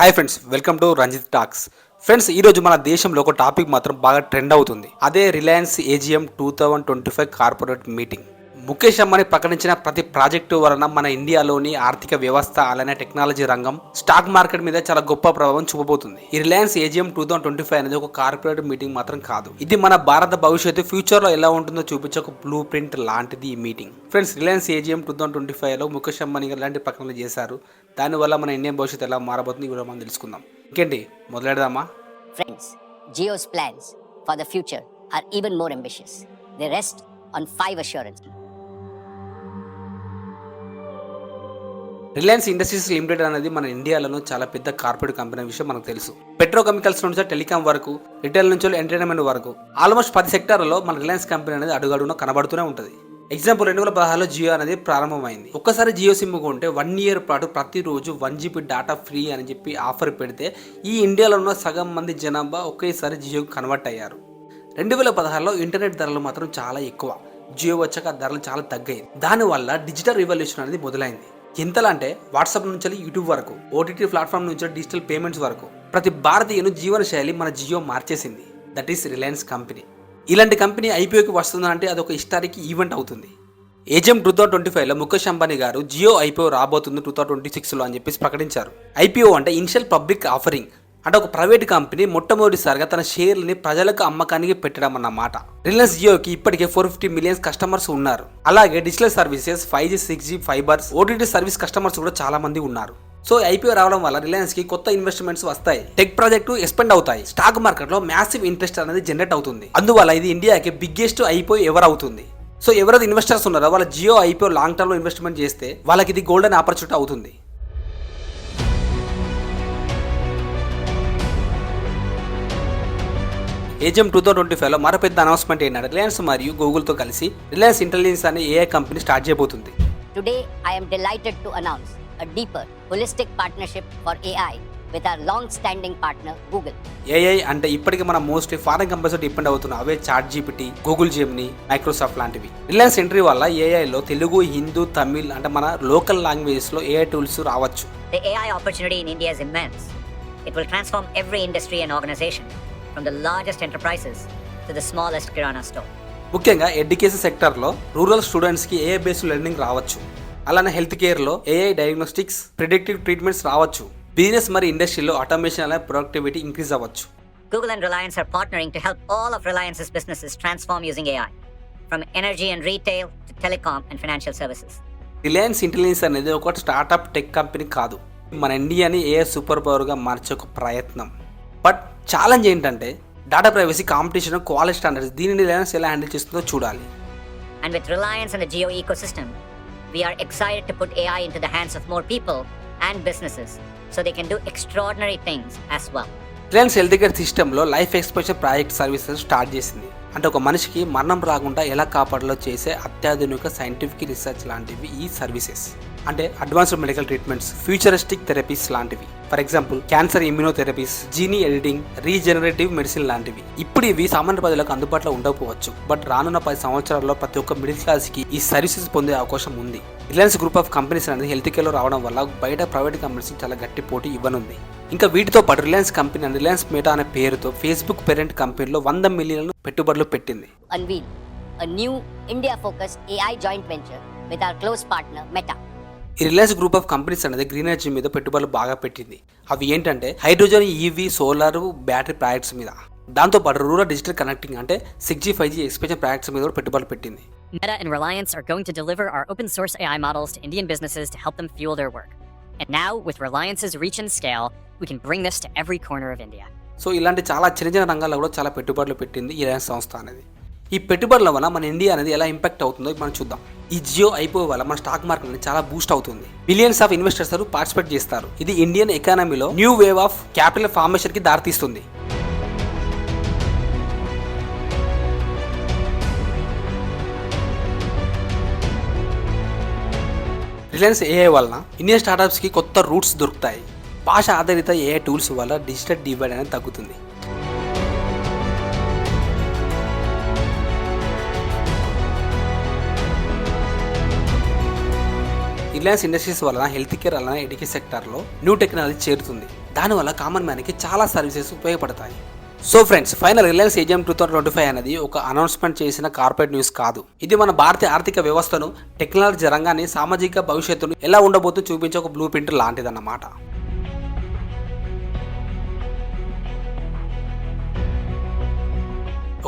Hi friends welcome to Ranjith talks friends ఈరోజు మన దేశంలో ఒక టాపిక్ మాత్రం బాగా ట్రెండ్ అవుతుంది. అదే Reliance AGM two thousand twenty five corporate meeting Mukesh Ambani ప్రకటించిన ప్రతి ప్రాజెక్టు వలన మన ఇండియాలోని ఆర్థిక వ్యవస్థ అలానే టెక్నాలజీ రంగం స్టాక్ మార్కెట్ మీద చాలా గొప్ప ప్రభావం చూపబోతుంది. ఈ Reliance AGM two thousand twenty five అనేది ఒక కార్పొరేట్ మీటింగ్ మాత్రం కాదు. ఇది మన భారత భవిష్యత్తు ఫ్యూచర్లో ఎలా ఉంటుందో చూపించే ఒక బ్లూ ప్రింట్ లాంటిది ఈ meeting. Friends Reliance AGM two thousand twenty ఫైవ్లో ముఖేష్ అంబానీ ఎలాంటి ఇలాంటి ప్రకటనలు చేశారు? దానివల్ల మన ఇండియన్ భవిష్యత్తు ఎలా మారబోతుంది? ఈ మనం తెలుసుకుందాం. ఇంకేంటి? మొదలెడదామా? Friends Jio's plans for the future are even more ambitious the rest on five assurance Reliance industries limited అనేది మన ఇండియాలోనూ చాలా పెద్ద కార్పొరేట్ కంపెనీ విషయం మనకు తెలుసు. పెట్రోకెమికల్స్ నుంచి టెలికాం వరకు రిటైల్ నుంచి ఎంటర్టైన్మెంట్ వరకు ఆల్మోస్ట్ పది సెక్టార్లలో మన రిలయన్స్ కంపెనీ అనేది అడుగడుగున కనబడుతూనే ఉంటుంది. ఎగ్జాంపుల్ రెండు వేల పదహారులో జియో అనేది ప్రారంభమైంది. ఒక్కసారి జియో సిమ్ కొంటే వన్ ఇయర్ పాటు ప్రతిరోజు వన్ జీబీ డేటా ఫ్రీ అని చెప్పి ఆఫర్ పెడితే ఈ ఇండియాలో ఉన్న సగం మంది జనాభా ఒకేసారి జియోకి కన్వర్ట్ అయ్యారు. రెండు వేల పదహారులో ఇంటర్నెట్ ధరలు మాత్రం చాలా ఎక్కువ. జియో వచ్చాక ధరలు చాలా తగ్గాయి. దానివల్ల డిజిటల్ రివల్యూషన్ అనేది మొదలైంది. ఎంతలా అంటే వాట్సాప్ నుంచి యూట్యూబ్ వరకు ఓటీటీ ప్లాట్ఫామ్ నుంచి డిజిటల్ పేమెంట్స్ వరకు ప్రతి భారతీయును జీవనశైలి మన జియో మార్చేసింది. దట్ ఈస్ రిలయన్స్ కంపెనీ ఇలాంటి కంపెనీ ఐపీఓకి వస్తుందంటే అది ఒక హిస్టారిక్ ఈవెంట్ అవుతుంది. ఏజిఎం టూ థౌసండ్ ట్వంటీ ఫైవ్లో ముఖేష్ అంబానీ గారు జియో ఐపీఓ రాబోతుంది టూ థౌసండ్ ట్వంటీ సిక్స్లో అని చెప్పేసి ప్రకటించారు. ఐపీఓ అంటే ఇనిషియల్ పబ్లిక్ ఆఫరింగ్. అంటే ఒక ప్రైవేట్ కంపెనీ మొట్టమొదటిసారిగా తన షేర్లని ప్రజలకు అమ్మకానికి పెట్టడం అన్నమాట. రిలయన్స్ జియోకి ఇప్పటికే ఫోర్ ఫిఫ్టీ మిలియన్స్ కస్టమర్స్ ఉన్నారు. అలాగే digital services five G six G fibres OTT service customers కూడా చాలా మంది ఉన్నారు. సో ఐపీఓ రావడం వల్ల రిలయన్స్కి కొత్త ఇన్వెస్ట్మెంట్స్ వస్తాయి. టెక్ ప్రాజెక్టు ఎక్స్పెండ్ అవుతాయి. స్టాక్ మార్కెట్లో మ్యాసివ్ ఇంట్రెస్ట్ అనేది జనరేట్ అవుతుంది. అందువల్ల ఇది ఇండియాకి బిగ్గెస్ట్ ఐపీఓ ఎవరు అవుతుంది? సో ఎవరైతే ఇన్వెస్టర్స్ ఉన్నారో వాళ్ళ జియో ఐపీఓ లాంగ్ టర్మ్లో ఇన్వెస్ట్మెంట్ చేస్తే వాళ్ళకి ఇది గోల్డెన్ ఆపర్చునిటీ అవుతుంది. ఏజిఎం టూ థౌసండ్ ట్వంటీ ఫైవ్లో మరో పెద్ద అనౌన్స్మెంట్ ఏంటంటే రిలయన్స్ మరియు గూగుల్తో కలిసి రిలయన్స్ ఇంటెలిజెన్స్ అనే ఏఐ కంపెనీ స్టార్ట్ చేయబోతుంది I am delighted to announce a deeper, holistic partnership for AI with our long standing partner, Google. AI అంటే ఇప్పటికి మనం మోస్ట్లీ ఫారెన్ కంపెనీస్ డిపెండ్ అవుతున్నాం అవే chat GPT Google Gemini Microsoft లాంటివి Reliance entry వల్ల ఏఐలో తెలుగు హిందూ తమిళ్ అంటే మన లోకల్ లాంగ్వేజెస్లో ఏఐ టూల్స్ రావచ్చు The AI opportunity in India is immense. It will transform every industry and organization, from the largest enterprises to the smallest kirana store. ముఖ్యంగా education సెక్టర్లో rural స్టూడెంట్స్కి ఏఐ బేస్డ్ లెర్నింగ్ రావచ్చు అలానే health కేర్లో AI diagnostics predictive treatments రావచ్చు business మరి ఇండస్ట్రీలో automation అలానే ప్రొడక్టివిటీ ఇంక్రీజ్ అవ్వచ్చు Google and Reliance are partnering to help all of Reliance's businesses transform using AI, from energy and retail to telecom and financial services. Reliance intelligence అనేది ఒక startup tech company కాదు మన ఇండియాని ఏ super పవర్గా మార్చే ఒక ప్రయత్నం but challenge ఏంటంటే data privacy competition quality standards దీనిని రిలయన్స్ ఎలా హ్యాండిల్ చేస్తుందో చూడాలి. And with Reliance and the Geo ecosystem, we are excited to put AI into the hands of more people and businesses so they can do extraordinary things as well. Reliance health care సిస్టంలో life expectation project services start చేసింది. అంటే ఒక మనిషికి మరణం రాకుండా ఎలా కాపాడాలో చేసే అత్యాధునిక సైంటిఫిక్ రీసెర్చ్ లాంటివి ఈ సర్వీసెస్ అంటే advanced medical treatments futuristic therapies లాంటివి. For example cancer immunotherapies gene editing regenerative medicine లాంటివి. ఇప్పుడు ఇవి సామాన్య ప్రజలకు అందుబాటులో ఉండకపోవచ్చు. బట్ రానున్న పది సంవత్సరాల్లో ప్రతి ఒక్క మిడిల్ క్లాస్కి ఈ సర్వీసెస్ పొందే అవకాశం ఉంది. రిలయన్స్ గ్రూప్ ఆఫ్ కంపెనీస్ అనేది హెల్త్ కేర్లో రావడం వల్ల బయట ప్రైవేట్ కంపెనీస్ చాలా గట్టి పోటీ ఇవ్వనుంది. ఇంకా వీటితో పాటు Reliance company and Reliance Meta అనే పేరుతో ఫేస్బుక్ పేరెంట్ కంపెనీలో వంద మిలియన్లు పెట్టుబడులు పెట్టింది. Unveil a new India focused AI joint venture with our close partner, Meta. ఈ రిలయన్స్ గ్రూప్ ఆఫ్ కంపెనీస్ అనేది గ్రీన్ ఎనర్జీ మీద పెట్టుబడులు బాగా పెట్టింది అవి ఏంటంటే hydrogen EV solar battery projects మీద దాంతోపాటు రూరల్ డిజిటల్ కనెక్టింగ్ అంటే six G five G expansion projects మీద కూడా పెట్టుబడులు పెట్టింది Meta and Reliance are going to deliver our open source AI models to Indian businesses to help them fuel their work. And now, with Reliance's reach and scale, we can bring this to every corner of India. So ఇలాంటి చాలా చిన్న చిన్న రంగాల్లో కూడా చాలా పెట్టుబడులు పెట్టింది ఈ రిలయన్స్ సంస్థ అనేది ఈ పెట్టుబడుల వల్ల మన ఇండియా అనేది ఎలా ఇంపాక్ట్ అవుతుందో మనం చూద్దాం. ఈ జియో అయిపోయే వల్ల మన స్టాక్ మార్కెట్ అనేది చాలా బూస్ట్ అవుతుంది. బిలియన్స్ ఆఫ్ ఇన్వెస్టర్స్ పార్టిసిపేట్ చేస్తారు. ఇది ఇండియన్ ఎకానమీలో న్యూ వేవ్ ఆఫ్ క్యాపిటల్ ఫార్మేషన్కి దారితీస్తుంది. రిలయన్స్ ఏఐ వలన ఇండియన్ స్టార్టప్స్కి కొత్త రూట్స్ దొరుకుతాయి. భాష ఆధారిత ఏఐ టూల్స్ వల్ల డిజిటల్ డివైడ్ అనేది తగ్గుతుంది. రిలయన్స్ ఇండస్ట్రీస్ వలన హెల్త్ కేర్ వలన ఎడ్యుకేషన్ సెక్టార్లో న్యూ టెక్నాలజీ చేరుతుంది. దానివల్ల కామన్ మ్యాన్కి చాలా సర్వీసెస్ ఉపయోగపడతాయి. So friends final Reliance AGM two thousand twenty five అనేది ఒక అనౌన్స్మెంట్ చేసిన కార్పొరేట్ న్యూస్ కాదు. ఇది మన భారతీయ ఆర్థిక వ్యవస్థను టెక్నాలజీ రంగాన్ని సామాజిక భవిష్యత్తును ఎలా ఉండబోతూ చూపించే ఒక బ్లూ ప్రింట్ లాంటిదన్నమాట.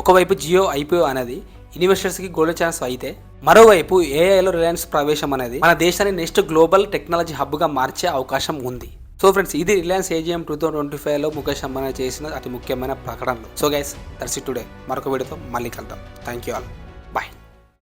ఒకవైపు జియో ఐపీఓ అనేది ఇన్వెస్టర్స్కి గోల్డ్ ఛాన్స్ అయితే మరోవైపు ఏఐలో రిలయన్స్ ప్రవేశం అనేది మన దేశాన్ని నెక్స్ట్ గ్లోబల్ టెక్నాలజీ హబ్గా మార్చే అవకాశం ఉంది. సో ఫ్రెండ్స్ ఇది Reliance AGM two thousand twenty ఫైవ్లో ముఖేష్ అంబానీ చేసిన అతి ముఖ్యమైన ప్రకటనలు. సో గైస్ దర్శి టుడే మరొక వీడియోతో మళ్ళీ కలుద్దాం. Thank you all